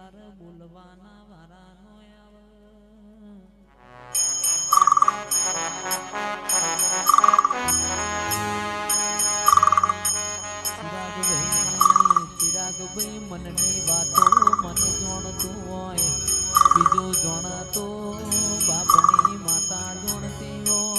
તાર બોલવાના વારા નો મનની વાતો મન જોણતું હોય. બીજો જોણાતો બાપની માતા જોણતી હોય.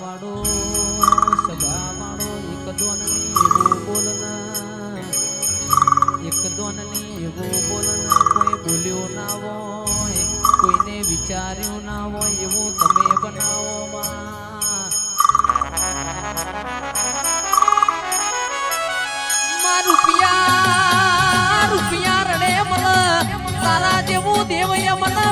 વાળો સભા વાળો એક દોનની એવો બોલના. એક દોનની એવો બોલના, કોઈ બોલ્યો ના હોય, કોઈને વિચાર્યું ના હોય, એવું તમે બનાવો માં. રૂપિયા રૂપિયા રડે મને તારા જેવું દેવ મને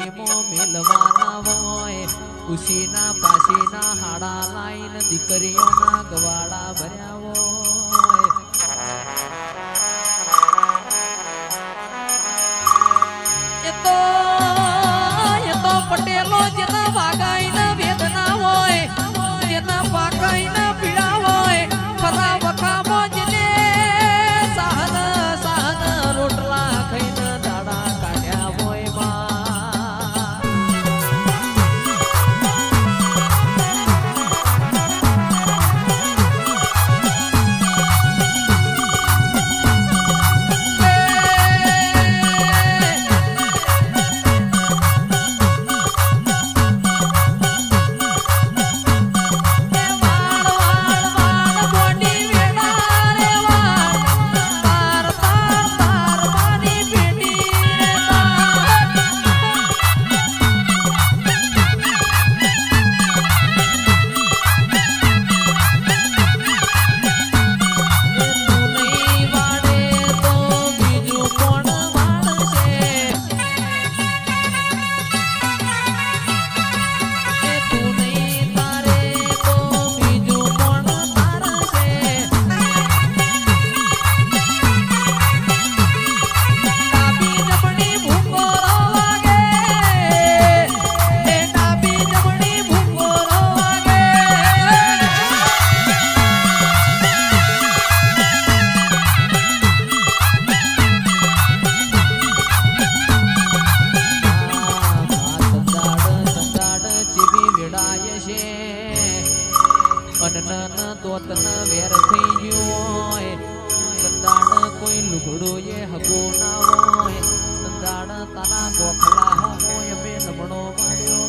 પ્રેમો મિલવાના હોય ઉસીના પાસીના હાડા લાઈન દીકરીઓના ગવાડા ભર્યા અનના તોતના વેર થઈ ગયો હોય. સંદાણ કોઈ લુગડો એ હગો ના હોય. સંદાણ તારા ગોખલા હોય બે નમણો માર્યો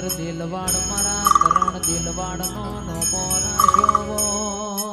દિલવાડ મારા કરણ દિલવાડ નો મોરા શોવો